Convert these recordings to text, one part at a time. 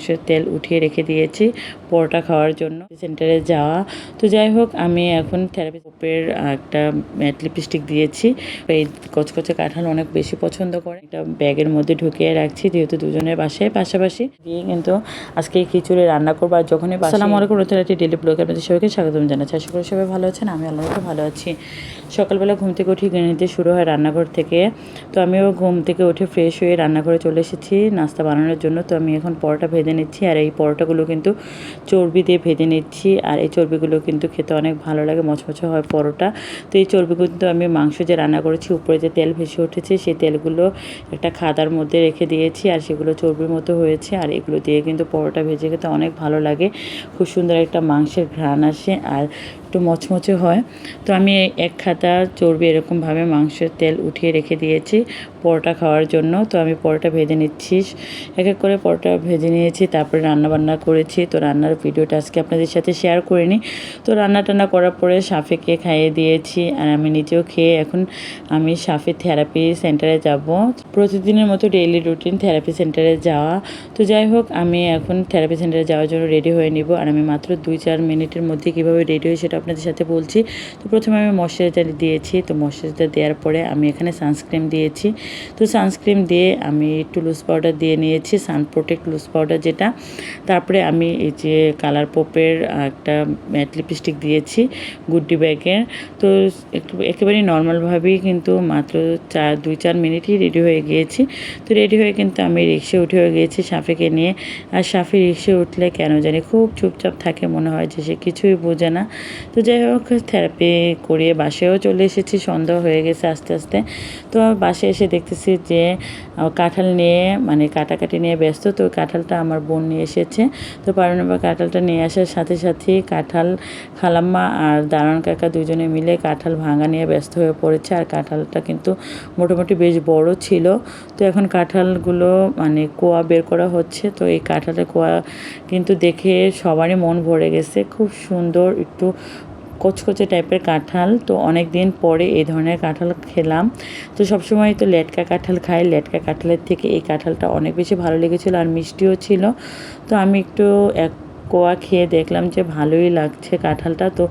মাংসের তেল উঠিয়ে রেখে দিয়েছি পরোটা খাওয়ার জন্য। সেন্টারে যাওয়া। তো যাই হোক, আমি এখন থেরাপি গ্রুপের একটা ম্যাট লিপস্টিক দিয়েছি। এই কচকচে কাঁঠাল অনেক বেশি পছন্দ করে। এটা ব্যাগের মধ্যে ঢুকিয়ে রাখছি, যেহেতু দুজনের বাসায় পাশাপাশি। দিয়ে কিন্তু আজকে খিচুড়ি রান্না করব আর যখনই সালাম আলাইকুম রতলাটি ডেলি ব্লগের মধ্যে সবাইকে স্বাগতম জানাচ্ছি। আশা করি সবাই ভালো আছেন, আমি আল্লাহ ভালো আছি। সকালবেলা ঘুম থেকে উঠে গৃহিণীতে শুরু হয় রান্নাঘর থেকে। তো আমিও ঘুম থেকে উঠে ফ্রেশ হয়ে রান্নাঘরে চলে এসেছি নাস্তা বানানোর জন্য। তো আমি এখন পরোটা ভেজে নিচ্ছি আর এই পরোটাগুলো কিন্তু চর্বি দিয়ে ভেজে নিচ্ছি আর এই চর্বিগুলো কিন্তু খেতে অনেক ভালো লাগে, মচমচে হয় পরোটা। তো এই চর্বি কিন্তু আমি মাংস যে রান্না করেছি, উপরে যে তেল ভেসে উঠেছে সেই তেলগুলো একটা খাদার মধ্যে রেখে দিয়েছি আর সেগুলো চর্বির মতো হয়েছে আর এগুলো দিয়ে কিন্তু পরোটা ভেজে খেতে অনেক ভালো লাগে। খুব সুন্দর একটা মাংসের ঘ্রাণ আসে আর একটু মচমচে হয়। তো আমি এক খাতা চর্বি এরকমভাবে মাংসের তেল উঠিয়ে রেখে দিয়েছি। পরোটা খাওয়ার জন্য। তো আমি পরোটা ভেজে নিচ্ছি। এক এক করে পরোটা ভেজে নিয়েছি, তারপরে রান্না বান্না করেছি। তো রান্নার ভিডিওটা আজকে আপনাদের সাথে শেয়ার করিনি। তো রান্না টান্না করার পরে সাফেকে খাইয়ে দিয়েছি আর আমি নিজেও খেয়ে এখন আমি সাফে থেরাপি সেন্টারে যাব। প্রতিদিনের মতো ডেইলি রুটিন থেরাপি সেন্টারে যাওয়া। তো যাই হোক, আমি এখন থেরাপি সেন্টারে যাওয়ার জন্য রেডি হয়ে নিব। আর আমি মাত্র দুই চার মিনিটের মধ্যে কীভাবে রেডি হই সেটা আপনাদের সাথে বলছি। তো প্রথমে আমি ময়শ্চারাইজার দিয়েছি। তো ময়শ্চারাইজার দেওয়ার পরে আমি এখানে সানস্ক্রিন দিয়েছি। তো সানস্ক্রিন দিয়ে আমি একটু লুজ পাউডার দিয়ে নিয়েছি সান প্রোটেক্ট লুজ পাউডার যেটা। তারপরে আমি এই যে কালার পোপের একটা ম্যাট লিপস্টিক দিয়েছি গুড্ডি ব্যাগের তো একটু, একেবারেই নর্মালভাবেই কিন্তু মাত্র চার, দুই, চার মিনিটই রেডি হয়ে গিয়েছি। তো রেডি হয়ে কিন্তু আমি রিক্সে উঠে হয়ে গিয়েছি সাফিকে নিয়ে। আর সাফি রিক্সে উঠলে কেন জানি খুব চুপচাপ থাকে মনে হয় যে সে কিছুই বোঝে না। তো যাই হোক থেরাপি করিয়ে বাসেও চলে এসেছি সন্ধ্যা হয়ে গেছে আস্তে আস্তে। তো বাসে এসে দেখতেছি যে কাঁঠাল নিয়ে মানে কাটাকাটি নিয়ে ব্যস্ত। তো কাঁঠালটা আমার বোন নিয়ে এসেছে। তো পারণবা কাঁঠালটা নিয়ে আসার সাথে সাথেই কাঁঠাল খালাম্মা আর দারুণ কাকা দুজনে মিলে কাঁঠাল ভাঙা নিয়ে ব্যস্ত হয়ে পড়েছে। আর কাঁঠালটা কিন্তু মোটামুটি বেশ বড় ছিল। তো এখন কাঁঠালগুলো মানে কোয়া বের করা হচ্ছে। তো এই কাঁঠালের কোয়া কিন্তু দেখে সবারই মন ভরে গেছে। খুব সুন্দর, একটু কচকচে টাইপের কাঁঠাল। তো অনেক দিন পরে এই ধরনের কাঁঠাল খেলাম। তো সবসময় তো লেটকা কাঁঠাল খাই। লেটকা কাঁঠালের থেকে এই কাঁঠালটা অনেক বেশি ভালো লেগেছিলো আর মিষ্টিও ছিল। তো আমি একটু এক কোয়া খেয়ে দেখলাম যে ভালোই লাগছে কাঁঠালটা। তো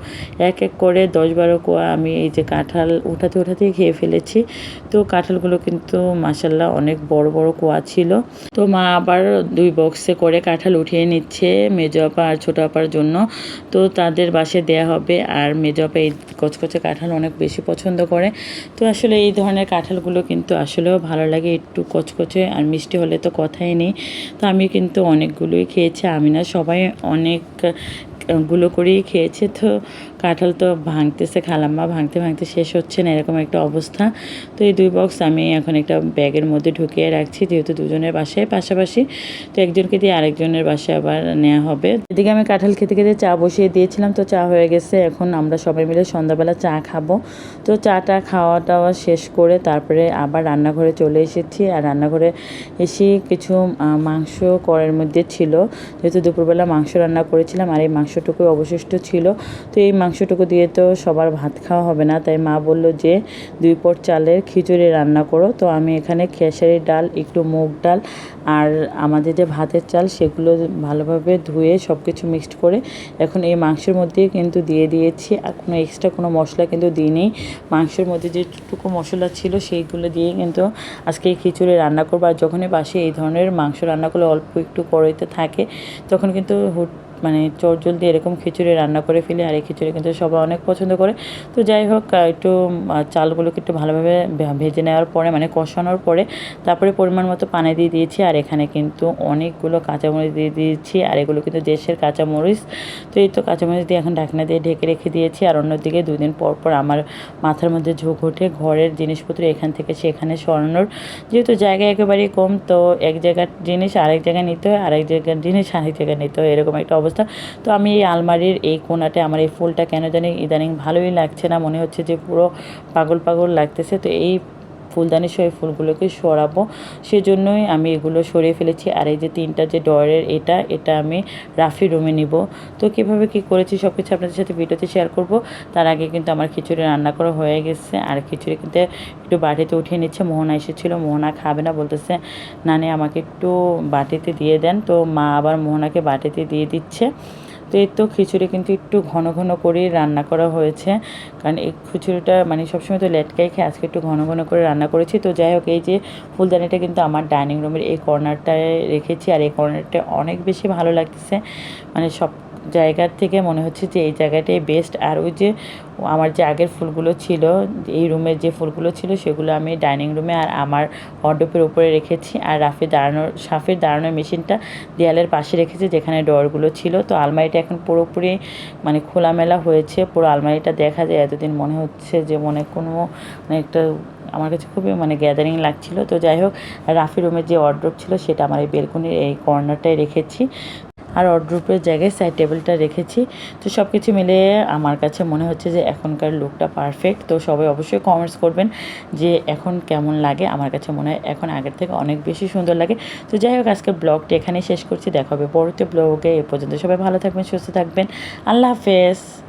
এক এক করে দশ বারো কোয়া আমি এই যে কাঁঠাল উঠাতে উঠাতেই খেয়ে ফেলেছি। তো কাঁঠালগুলো কিন্তু মাসাল্লাহ অনেক বড় বড় কোয়া ছিল। তো মা আবার দুই বক্সে করে কাঁঠাল উঠিয়ে নিচ্ছে মেজো আপা আর ছোটো আপার জন্য। তো তাদের বাসে দেয়া হবে আর মেজো আপা এই কচকচে কাঁঠাল অনেক বেশি পছন্দ করে। তো আসলে এই ধরনের কাঁঠালগুলো কিন্তু আসলেও ভালো লাগে একটু কচকচে আর মিষ্টি হলে তো কথাই নেই। তো আমি কিন্তু অনেকগুলোই খেয়েছি। আমি না সবাই অনেক গুলো করেই খেয়েছে, তো কাঁঠাল তো ভাঙতেছে, খালাম্মা ভাঙতে ভাঙতে শেষ হচ্ছে না, এরকম একটা অবস্থা। তো এই দুই বক্স আমি এখন একটা ব্যাগের মধ্যে ঢুকিয়ে রাখছি, যেহেতু দুজনের বাসায় পাশাপাশি, তো একজনকে দিয়ে আরেকজনের বাসায় আবার নেওয়া হবে। এদিকে আমি কাঁঠাল খেতে খেতে চা বসিয়ে দিয়েছিলাম, তো চা হয়ে গেছে, এখন আমরা সবাই মিলে সন্ধ্যাবেলা চা খাব। তো চাটা খাওয়া টাওয়া শেষ করে তারপরে আবার রান্নাঘরে চলে এসেছি, আর রান্নাঘরে এসে কিছু মাংস করের মধ্যে ছিল, যেহেতু দুপুরবেলা মাংস রান্না করেছিলাম, আর এই মাংসটুকু অবশিষ্ট ছিল। তো এই মাংসটুকু দিয়ে তো সবার ভাত খাওয়া হবে না। তাই মা বলল যে, দুই পট চালের খিচুড়ি রান্না করো। তো আমি এখানে খেসারি ডাল, একটু মুগ ডাল আর আমাদের যে ভাতের চাল, সেগুলো ভালোভাবে ধুয়ে সব কিছু মিক্সড করে এখন এই মাংসের মধ্যে কিন্তু দিয়ে দিয়েছি। আর কোনো এক্সট্রা কোনো মশলা কিন্তু দিইনি। মাংসের মধ্যে যেটুকু মশলা ছিল, সেইগুলো দিয়ে কিন্তু আজকে এই খিচুড়ি রান্না করব। আর যখনই বাসে এই ধরনের মাংস রান্না করলে অল্প একটু কড়াইতে থাকে, তখন কিন্তু হুট মানে চট জলদি এরকম খিচুড়ি রান্না করে ফেলি, আর এই খিচুড়ি কিন্তু সবাই অনেক পছন্দ করে। তো যাই হোক একটু চালগুলোকে একটু ভালোভাবে ভেজে নেওয়ার পরে মানে কষানোর পরে তারপরে পরিমাণ মতো পানি দিয়ে দিয়েছি, আর এখানে কিন্তু অনেকগুলো কাঁচামরিচ দিয়ে দিয়েছি, আর এগুলো কিন্তু দেশের কাঁচামরিচ। তো এই তো কাঁচামরিচ দিয়ে এখন ঢাকনা দিয়ে ঢেকে রেখে দিয়েছি, আর অন্যদিকে দুদিন পর পর আমার মাথার মধ্যে ঝোঁক ওঠে, ঘরের জিনিসপত্র এখান থেকে সেখানে সরানোর। যেহেতু জায়গা একেবারেই কম, তো এক জায়গার জিনিস আরেক জায়গায় নিতে হয়, আরেক জায়গার জিনিস আরেক জায়গায় নিতে হয়, এরকম একটা অবস্থা। তো আমি এই আলমারির এই কোনাতে আমার এই ফুলটা কেন জানি ইদানিং ভালোই লাগছে না, মনে হচ্ছে যে পুরো পাগল পাগল লাগতেছে। তো এই ফুলদানি সহ ফুলগুলোকে সরাবো। সেজন্যই আমি এগুলো সরিয়ে ফেলেছি। আর এই যে তিনটা যে ডয়ের এটা এটা আমি রাফি রুমে নিব। তো কীভাবে কী করেছি সব কিছু আপনাদের সাথে ভিডিওতে শেয়ার করব। তার আগে কিন্তু আমার খিচুড়ি রান্না করা হয়ে গেছে। আর খিচুড়ি কিন্তু একটু বাটিতে উঠিয়ে নিচ্ছে। মোহনা এসেছিল, মোহনা খাবে না বলতেছে। নানি আমাকে একটু বাটিতে দিয়ে দেন। তো মা আবার মোহনাকে বাটিতে দিয়ে দিচ্ছে। তো এর তো খিচুড়ি কিন্তু একটু ঘন ঘন করেই রান্না করা হয়েছে। কারণ এই খিচুড়িটা মানে সবসময় তো লেটকাই খেয়ে আজকে একটু ঘন ঘন করে রান্না করেছি। তো যাই হোক, এই যে ফুলদানিটা কিন্তু আমার ডাইনিং রুমের এই কর্নারটায় রেখেছি। আর এই কর্নারটা অনেক বেশি ভালো লাগতেছে। মানে সব জায়গার থেকে মনে হচ্ছে যে এই জায়গাটাই বেস্ট আর ওই যে আমার যে আগের ফুলগুলো ছিল, এই রুমের যে ফুলগুলো ছিল, সেগুলো আমি ডাইনিং রুমে আর আমার অর্ডপের উপরে রেখেছি। আর রাফে দাঁড়ানোর, সাফের দাঁড়ানোর মেশিনটা দেয়ালের পাশে রেখেছি, যেখানে ডরগুলো ছিল। তো আলমারিটা এখন পুরোপুরি মানে খোলামেলা হয়েছে, পুরো আলমারিটা দেখা যায়। এতদিন মনে হচ্ছে যে মনে কোনো মানে একটা আমার কাছে খুবই মানে গ্যাদারিং লাগছিল। তো যাই হোক, রাফি রুমের যে অর্ড্রপ ছিল, সেটা আমার এই বেলকনির এই কর্নারটায় রেখেছি। আর অর্ড্রুপের জায়গায় সাইড টেবিলটা রেখেছি। তো সব কিছু মিলে আমার কাছে মনে হচ্ছে যে এখনকার লুকটা পারফেক্ট তো সবাই অবশ্যই কমেন্টস করবেন যে এখন কেমন লাগে। আমার কাছে মনে হয় এখন আগের থেকে অনেক বেশি সুন্দর লাগে। তো যাই হোক, আজকের ব্লগটি এখানেই শেষ করছি। দেখা হবে পরবর্তী ব্লগে এ পর্যন্ত সবাই ভালো থাকবেন, সুস্থ থাকবেন। আল্লাহ হাফেজ।